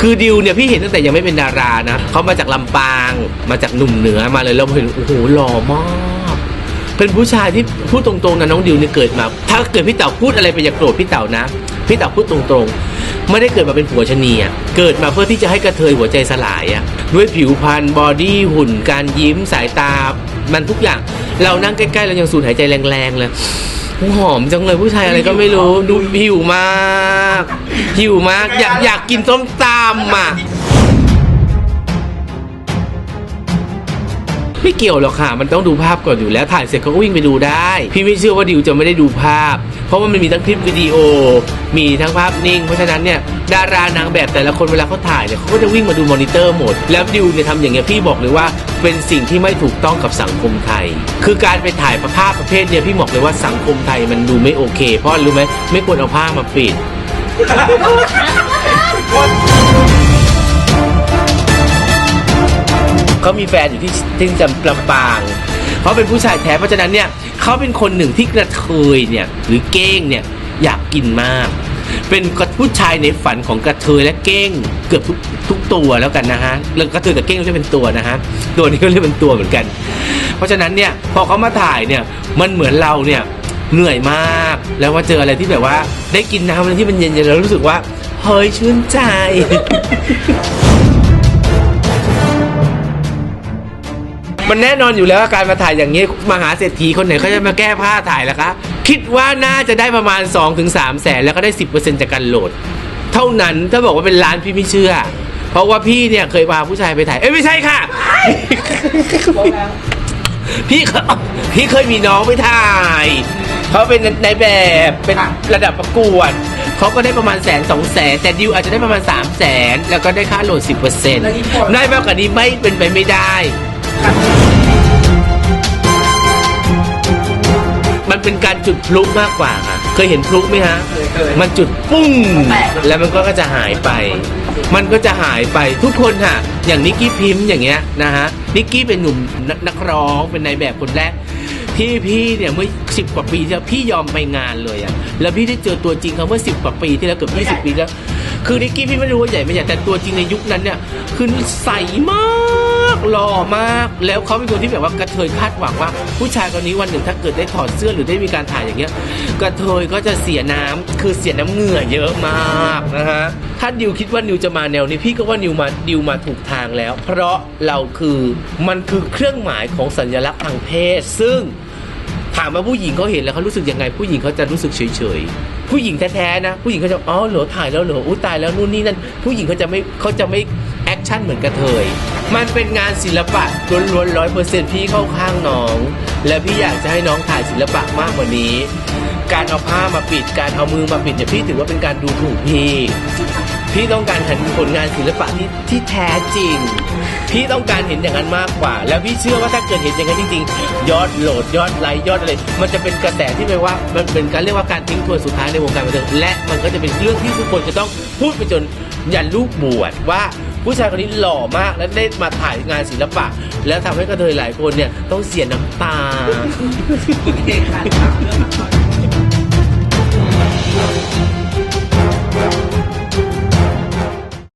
คือดิวเนี่ยพี่เห็นตั้งแต่ยังไม่เป็นดารานะเขามาจากลำปางมาจากหนุ่มเหนือมาเลยแล้วเห็นโอ้โหหล่อมาก เป็นผู้ชายที่พูดตรงๆนะน้องดิวเนี่ยเกิดมา ถ้าเกิดพี่เต๋าพูดอะไรไปอย่าโกรธพี่เต๋านะพี่เต๋าพูดตรงๆ ไม่ได้เกิดมาเป็นผัวชะนีอะเกิดมาเพื่อที่จะให้กระเทยหัวใจสลายอะด้วยผิวพรรณบอดี้หุ่น การยิ้มสายตา มันทุกอย่าง เรานั่งใกล้ๆเรายังสูดหายใจแรงๆเลย หอมจังเลยผู้ชายอะไรก็ไม่รู้ ดูหิวมาก หิวมาก อยากอยากกินส้มตำอะ ไม่เกี่ยวหรอกค่ะ มันต้องดูภาพก่อนอยู่แล้วถ่ายเสร็จเขาก็วิ่งไปดูได้ พี่ไม่เชื่อว่าดิวจะไม่ได้ดูภาพ เพราะว่ามันมีทั้งคลิปวิดีโอ มีทั้งภาพนิ่ง เพราะฉะนั้นเนี่ยดารานางแบบแต่ละคนเวลาเขาถ่ายเนี่ยเขาก็จะวิ่งมาดูมอนิเตอร์หมด แล้วดิวเนี่ยทำอย่างเงี้ยพี่บอกเลยว่าเป็นสิ่งที่ไม่ถูกต้องกับสังคมไทย คือการไปถ่ายภาพประเภทเนี่ยพี่บอกเลยว่าสังคมไทยมันดูไม่โอเค เพราะรู้ไหมไม่ควรเอาผ้ามาปิด เขามีแฟนอยู่ที่ที่จำลำปางเขาเป็นผู้ชายแท้เพราะฉะนั้นเนี่ยเขาเป็นคนหนึ่งที่กระเทยเนี่ยหรือเก้งเนี่ยอยากกินมาก เป็นผู้ชายในฝันของกระเทยและเก้งเกือบทุกทุกตัวแล้วกันนะฮะแล้วกระเทยกับเก้งก็จะเป็นตัวนะฮะตัวนี้ก็เรียกเป็นตัวเหมือนกัน เพราะฉะนั้นเนี่ยพอเขามาถ่ายเนี่ยมันเหมือนเราเนี่ยเหนื่อยมาก แล้วว่าเจออะไรที่แบบว่า ได้กินน้ำอะไรที่มันเย็นๆแล้วรู้สึกว่าเฮ้ยชื่นใจ มันแน่นอนอยู่แล้วว่าการมาถ่ายอย่างนี้มหาเศรษฐีคนไหนเขาจะมาแก้ผ้าถ่ายล่ะคะ คิดว่าน่าจะได้ประมาณ 2-3ถึงแสนแล้วก็ได้ 10%จากการโหลด เท่านั้นถ้าบอกว่าเป็นล้านพี่ไม่เชื่อ เพราะว่าพี่เนี่ยเคยพาผู้ชายไปถ่าย เอ้ยไม่ใช่ค่ะ พี่เคยพี่เคยมีน้องไปถ่าย เขาเป็นในายแบบเป็นระดับประกวด เขาก็ได้ประมาณแสนสองแสนแต่ดิวอาจจะได้ประมาณ3 0 0แสนแล้วก็ได้ค่าโหลด 10%ได้มากกว่านี้ไม่เป็นไปไม่ได้ มันเป็นการจุดพลุมากกว่าค่ะ เคยเห็นพลุไหมฮะ มันจุดปุ้ง แล้วมันก็จะหายไป มันก็จะหายไปทุกคนค่ะ อย่างนิกกี้พิมพ์อย่างเงี้ยนะฮะ นิกกี้เป็นหนุ่มนักนักร้องเป็นนายแบบคนแรกที่พี่เนี่ยเมื่อสิบกว่าปีที่แล้วพี่ยอมไปงานเลยอะแล้วพี่ได้เจอตัวจริงเขาเมื่อสิบกว่าปีที่แล้วเกือบยี่สิบปีแล้ว คือนิกกี้พี่ไม่รู้ว่าใหญ่ไม่ใหญ่แต่ตัวจริงในยุคนั้นเนี่ยคือใสมาก หล่อมาก แล้วเขาเป็นคนที่แบบว่ากระเทยคาดหวังว่า ผู้ชายคนนี้วันหนึ่งถ้าเกิดได้ถอดเสื้อหรือได้มีการถ่ายอย่างเงี้ยกระเทยก็จะเสียน้ำคือเสียน้ำเหงื่อเยอะมากนะฮะถ้าดิวคิดว่านิวจะมาแนวนี้พี่ก็ว่านิวมาดิวมาถูกทางแล้ว เพราะเราคือมันคือเครื่องหมายของสัญลักษณ์ทางเพศ ซึ่งถามว่าผู้หญิงเขาเห็นแล้วเขารู้สึกยังไง ผู้หญิงเขาจะรู้สึกเฉยๆผู้หญิงแท้ๆนะ ผู้หญิงเขาจะอ๋อเหรอถ่ายแล้วเหรออุ้ตายแล้วนู่นนี่นั่นผู้หญิงเขาจะไม่เขาจะไม่ คชั่นเหมือนกระเทย มันเป็นงานศิลปะล้วนๆร้อยเปอร์เซ็นต์พี่เข้าข้างน้อง และพี่อยากจะให้น้องถ่ายศิลปะมากกว่านี้ การเอาผ้ามาปิด การเอามือมาปิดเนี่ยพี่ถือว่าเป็นการดูถูกพี่ พี่ต้องการเห็นผลงานศิลปะที่ที่แท้จริง พี่ต้องการเห็นอย่างนั้นมากกว่า แล้วพี่เชื่อว่าถ้าเกิดเห็นอย่างนั้นจริงๆ ยอดโหลดยอดไลค์ยอดอะไร มันจะเป็นกระแสที่แปลว่า มันเป็นการเรียกว่าการทิ้งทวนสุดท้ายในวงการบันเทิงและมันก็จะเป็นเรื่องที่ทุกคนจะต้องพูดไปจนยันลูกบวชว่า ผู้ชายคนนี้หล่อมากและได้มาถ่ายงานศิลปะ แล้วทำให้กระเทยหลายคนเนี่ยต้องเสียน้ำตา โอเคค่ะถามเรื่องละคร